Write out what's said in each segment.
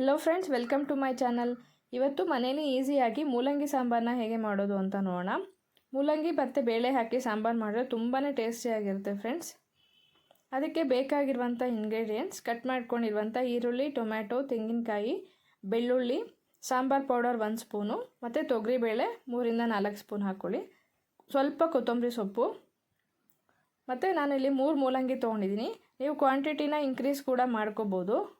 Hello friends welcome to my channel ಇವತ್ತು ಮನೇಲಿ ಈಸಿಯಾಗಿ ಮೂಲಂಗಿ ಸಾಂಬಾರನ್ನ ಹೇಗೆ ಮಾಡೋದು ಅಂತ ನೋಡೋಣ. ಮೂಲಂಗಿ ಮತ್ತು ಬೇಳೆ ಹಾಕಿ ಸಾಂಬಾರು ಮಾಡಿದ್ರೆ ತುಂಬಾ ಟೇಸ್ಟಿಯಾಗಿರುತ್ತೆ ಫ್ರೆಂಡ್ಸ್ ಅದಕ್ಕೆ ಬೇಕಾಗಿರುವಂಥ ಇಂಗ್ರೀಡಿಯೆಂಟ್ಸ್ ಕಟ್ ಮಾಡ್ಕೊಂಡಿರುವಂಥ ಈರುಳ್ಳಿ, ಟೊಮ್ಯಾಟೊ, ತೆಂಗಿನಕಾಯಿ, ಬೆಳ್ಳುಳ್ಳಿ, ಸಾಂಬಾರು ಪೌಡರ್ ಒಂದು ಸ್ಪೂನು ಮತ್ತು ತೊಗರಿಬೇಳೆ ಮೂರಿಂದ ನಾಲ್ಕು ಸ್ಪೂನ್ ಹಾಕ್ಕೊಳ್ಳಿ ಸ್ವಲ್ಪ ಕೊತ್ತಂಬರಿ ಸೊಪ್ಪು. ಮತ್ತು ನಾನಿಲ್ಲಿ ಮೂರು ಮೂಲಂಗಿ ತೊಗೊಂಡಿದ್ದೀನಿ. ನೀವು ಕ್ವಾಂಟಿಟಿನ ಇನ್ಕ್ರೀಸ್ ಕೂಡ ಮಾಡ್ಕೋಬೋದು.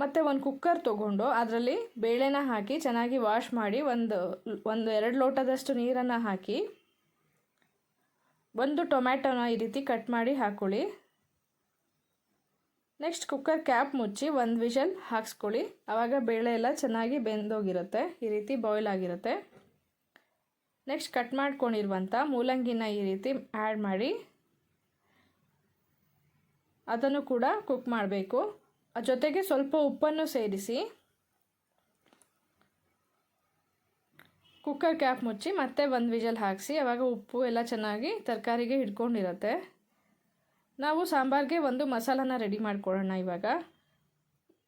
ಮತ್ತು ಒಂದು ಕುಕ್ಕರ್ ತೊಗೊಂಡು ಅದರಲ್ಲಿ ಬೇಳೆನ ಹಾಕಿ ಚೆನ್ನಾಗಿ ವಾಶ್ ಮಾಡಿ ಒಂದು ಒಂದು ಎರಡು ಲೋಟದಷ್ಟು ನೀರನ್ನು ಹಾಕಿ ಒಂದು ಟೊಮ್ಯಾಟೊನ ಈ ರೀತಿ ಕಟ್ ಮಾಡಿ ಹಾಕ್ಕೊಳ್ಳಿ ನೆಕ್ಸ್ಟ್ ಕುಕ್ಕರ್ ಕ್ಯಾಪ್ ಮುಚ್ಚಿ ಒಂದು ವಿಷಲ್ ಹಾಕ್ಸ್ಕೊಳ್ಳಿ. ಆವಾಗ ಬೇಳೆ ಎಲ್ಲ ಚೆನ್ನಾಗಿ ಬೆಂದೋಗಿರುತ್ತೆ, ಈ ರೀತಿ ಬಾಯ್ಲ್ ಆಗಿರುತ್ತೆ. ನೆಕ್ಸ್ಟ್ ಕಟ್ ಮಾಡ್ಕೊಂಡಿರುವಂಥ ಮೂಲಂಗಿನ ಈ ರೀತಿ ಆ್ಯಡ್ ಮಾಡಿ ಅದನ್ನು ಕೂಡ ಕುಕ್ ಮಾಡಬೇಕು. ಜೊತೆಗೆ ಸ್ವಲ್ಪ ಉಪ್ಪನ್ನು ಸೇರಿಸಿ ಕುಕ್ಕರ್ ಕ್ಯಾಪ್ ಮುಚ್ಚಿ ಮತ್ತೆ ಒಂದು ವಿಜಲ್ ಹಾಕಿಸಿ, ಅವಾಗ ಉಪ್ಪು ಎಲ್ಲ ಚೆನ್ನಾಗಿ ತರಕಾರಿಗೆ ಹಿಡ್ಕೊಂಡಿರುತ್ತೆ. ನಾವು ಸಾಂಬಾರಿಗೆ ಒಂದು ಮಸಾಲಾನ ರೆಡಿ ಮಾಡ್ಕೊಳ್ಳೋಣ ಇವಾಗ.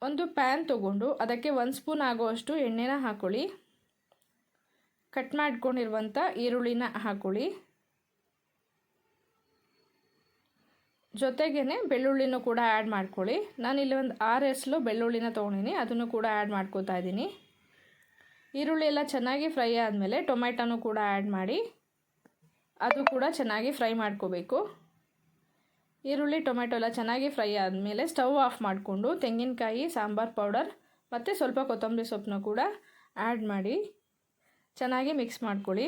ಒಂದು ಪ್ಯಾನ್ ತೊಗೊಂಡು ಅದಕ್ಕೆ ಒಂದು ಸ್ಪೂನ್ ಆಗುವಷ್ಟು ಎಣ್ಣೆನ ಹಾಕೊಳ್ಳಿ. ಕಟ್ ಮಾಡ್ಕೊಂಡಿರುವಂಥ ಈರುಳ್ಳಿನ ಹಾಕ್ಕೊಳ್ಳಿ ಜೊತೆಗೇ ಬೆಳ್ಳುಳ್ಳಿನೂ ಕೂಡ ಆ್ಯಡ್ ಮಾಡ್ಕೊಳ್ಳಿ. ನಾನು ಇಲ್ಲಿ ಒಂದು ಆರು ಎಸ್ಲು ಬೆಳ್ಳುಳ್ಳಿನ ತೊಗೊಂಡಿನಿ, ಅದನ್ನು ಕೂಡ ಆ್ಯಡ್ ಮಾಡ್ಕೋತಾ ಇದ್ದೀನಿ ಈರುಳ್ಳಿ ಎಲ್ಲ ಚೆನ್ನಾಗಿ ಫ್ರೈ ಆದಮೇಲೆ ಟೊಮೆಟೊನೂ ಕೂಡ ಆ್ಯಡ್ ಮಾಡಿ, ಅದು ಕೂಡ ಚೆನ್ನಾಗಿ ಫ್ರೈ ಮಾಡ್ಕೋಬೇಕು. ಈರುಳ್ಳಿ ಟೊಮೆಟೊ ಎಲ್ಲ ಚೆನ್ನಾಗಿ ಫ್ರೈ ಆದಮೇಲೆ ಸ್ಟವ್ ಆಫ್ ಮಾಡಿಕೊಂಡು ತೆಂಗಿನಕಾಯಿ, ಸಾಂಬಾರು ಪೌಡರ್ ಮತ್ತು ಸ್ವಲ್ಪ ಕೊತ್ತಂಬರಿ ಸೊಪ್ಪನ್ನ ಕೂಡ ಆ್ಯಡ್ ಮಾಡಿ ಚೆನ್ನಾಗಿ ಮಿಕ್ಸ್ ಮಾಡ್ಕೊಳ್ಳಿ.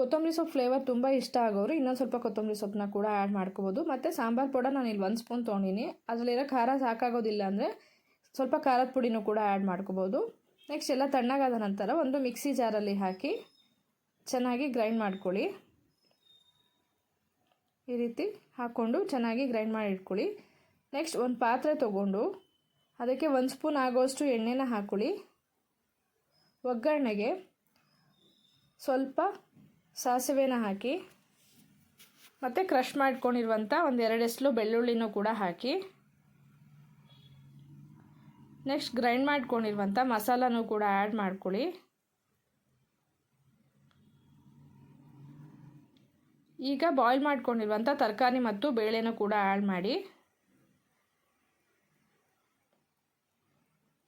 ಕೊತ್ತಂಬರಿ ಸೊಪ್ಪು ಫ್ಲೇವರ್ ತುಂಬ ಇಷ್ಟ ಆಗೋರು, ಇನ್ನೊಂದು ಸ್ವಲ್ಪ ಕೊತ್ತಂಬರಿ ಸೊಪ್ಪನ್ನ ಕೂಡ ಆ್ಯಡ್ ಮಾಡ್ಕೋಬೋದು. ಮತ್ತು ಸಾಂಬಾರು ಪೌಡರ್ ನಾನು ಇಲ್ಲಿ ಒಂದು ಸ್ಪೂನ್ ತೊಗೊಂಡಿನಿ. ಅದರಲ್ಲಿರೋ ಖಾರ ಸಾಕಾಗೋದಿಲ್ಲ ಅಂದರೆ ಸ್ವಲ್ಪ ಖಾರದ ಪುಡಿನೂ ಕೂಡ ಆ್ಯಡ್ ಮಾಡ್ಕೋಬೋದು. ನೆಕ್ಸ್ಟ್ ಎಲ್ಲ ತಣ್ಣಗಾದ ನಂತರ ಒಂದು ಮಿಕ್ಸಿ ಜಾರಲ್ಲಿ ಹಾಕಿ ಚೆನ್ನಾಗಿ ಗ್ರೈಂಡ್ ಮಾಡ್ಕೊಳ್ಳಿ. ಈ ರೀತಿ ಹಾಕ್ಕೊಂಡು ಚೆನ್ನಾಗಿ ಗ್ರೈಂಡ್ ಮಾಡಿ ಇಟ್ಕೊಳ್ಳಿ. ನೆಕ್ಸ್ಟ್ ಒಂದು ಪಾತ್ರೆ ತೊಗೊಂಡು ಅದಕ್ಕೆ ಒಂದು ಸ್ಪೂನ್ ಆಗೋಷ್ಟು ಎಣ್ಣೆನ ಹಾಕ್ಕೊಳ್ಳಿ ಒಗ್ಗರಣೆಗೆ ಸ್ವಲ್ಪ ಸಾಸಿವೆನ ಹಾಕಿ, ಮತ್ತು ಕ್ರಷ್ ಮಾಡ್ಕೊಂಡಿರುವಂಥ ಒಂದು ಎರಡೆಸ್ಲು ಬೆಳ್ಳುಳ್ಳಿನೂ ಕೂಡ ಹಾಕಿ ನೆಕ್ಸ್ಟ್ ಗ್ರೈಂಡ್ ಮಾಡ್ಕೊಂಡಿರುವಂಥ ಮಸಾಲನೂ ಕೂಡ ಆ್ಯಡ್ ಮಾಡ್ಕೊಳ್ಳಿ. ಈಗ ಬಾಯ್ಲ್ ಮಾಡ್ಕೊಂಡಿರುವಂಥ ತರಕಾರಿ ಮತ್ತು ಬೇಳೆನೂ ಕೂಡ ಆ್ಯಡ್ ಮಾಡಿ.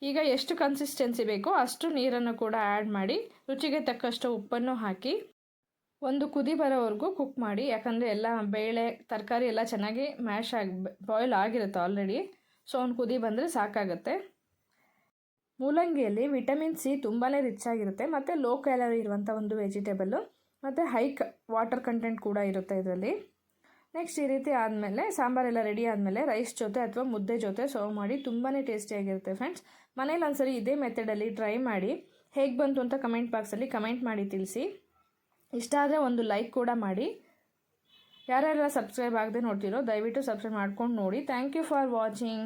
ಈಗ ಎಷ್ಟು ಕನ್ಸಿಸ್ಟೆನ್ಸಿ ಬೇಕೋ ಅಷ್ಟು ನೀರನ್ನು ಕೂಡ ಆ್ಯಡ್ ಮಾಡಿ, ರುಚಿಗೆ ತಕ್ಕಷ್ಟು ಉಪ್ಪನ್ನು ಹಾಕಿ. ಒಂದು ಕುದಿ ಬರೋವರೆಗೂ ಕುಕ್ ಮಾಡಿ, ಯಾಕಂದರೆ ಎಲ್ಲ ಬೇಳೆ, ತರಕಾರಿ ಎಲ್ಲ ಚೆನ್ನಾಗಿ ಮ್ಯಾಶ್ ಆಗಿ ಬಾಯ್ಲ್ ಆಗಿರುತ್ತೆ ಆಲ್ರೆಡಿ ಸೊ ಒಂದು ಕುದಿ ಬಂದರೆ ಸಾಕಾಗುತ್ತೆ. ಮೂಲಂಗಿಯಲ್ಲಿ ವಿಟಮಿನ್ ಸಿ ತುಂಬಾ ರಿಚ್ ಆಗಿರುತ್ತೆ, ಮತ್ತು ಲೋ ಕ್ಯಾಲರಿ ಇರುವಂಥ ಒಂದು ವೆಜಿಟೇಬಲ್ಲು ಮತ್ತು ಹೈ ವಾಟರ್ ಕಂಟೆಂಟ್ ಕೂಡ ಇರುತ್ತೆ ಇದರಲ್ಲಿ. ನೆಕ್ಸ್ಟ್ ಈ ರೀತಿ ಆದಮೇಲೆ, ಸಾಂಬಾರೆಲ್ಲ ರೆಡಿ ಆದಮೇಲೆ ರೈಸ್ ಜೊತೆ ಅಥವಾ ಮುದ್ದೆ ಜೊತೆ ಸರ್ವ್ ಮಾಡಿ ತುಂಬಾ ಟೇಸ್ಟಿಯಾಗಿರುತ್ತೆ ಫ್ರೆಂಡ್ಸ್ ಮನೇಲಿ ಒಂದ್ಸರಿ ಇದೇ ಮೆಥಡಲ್ಲಿ ಟ್ರೈ ಮಾಡಿ, ಹೇಗೆ ಬಂತು ಅಂತ ಕಮೆಂಟ್ ಬಾಕ್ಸಲ್ಲಿ ಕಮೆಂಟ್ ಮಾಡಿ ತಿಳಿಸಿ. ಇಷ್ಟ ಆದರೆ ಒಂದು ಲೈಕ್ ಕೂಡ ಮಾಡಿ. ಯಾರೆಲ್ಲ ಸಬ್ಸ್ಕ್ರೈಬ್ ಆಗದೆ ನೋಡ್ತಿರೋ, ದಯವಿಟ್ಟು ಸಬ್ಸ್ಕ್ರೈಬ್ ಮಾಡ್ಕೊಂಡು ನೋಡಿ. Thank you for watching